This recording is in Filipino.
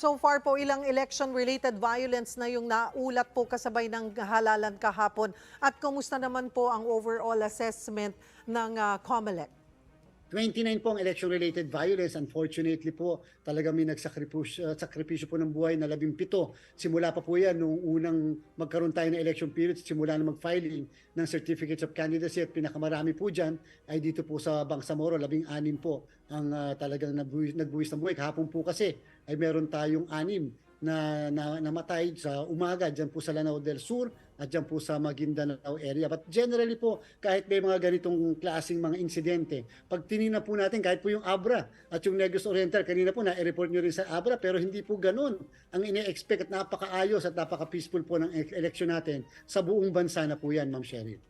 So far po, ilang election-related violence na yung naulat po kasabay ng halalan kahapon. At kumusta naman po ang overall assessment ng ah, COMELEC? 29 po ang election-related violence. Unfortunately po, talaga may nagsakripisyo uh, sakripisyo po ng buhay na labing pito. Simula pa po yan nung unang magkaroon tayo ng election period, simula na mag-filing ng certificates of candidacy at pinakamarami po dyan ay dito po sa Bangsamoro, labing anim po ang uh, talagang nagbuwis, nagbuwis ng buhay. Kahapon po kasi ay meron tayong anim na, na namatay sa umaga dyan po sa Lanao del Sur at dyan po sa Maguindanao area. But generally po, kahit may mga ganitong klaseng mga insidente, pag tinignan po natin, kahit po yung Abra at yung Negros Oriental, kanina po na-report nyo rin sa Abra, pero hindi po ganun ang ine-expect at napakaayos at napaka-peaceful po ng election natin sa buong bansa na po yan, Ma'am Cheryl.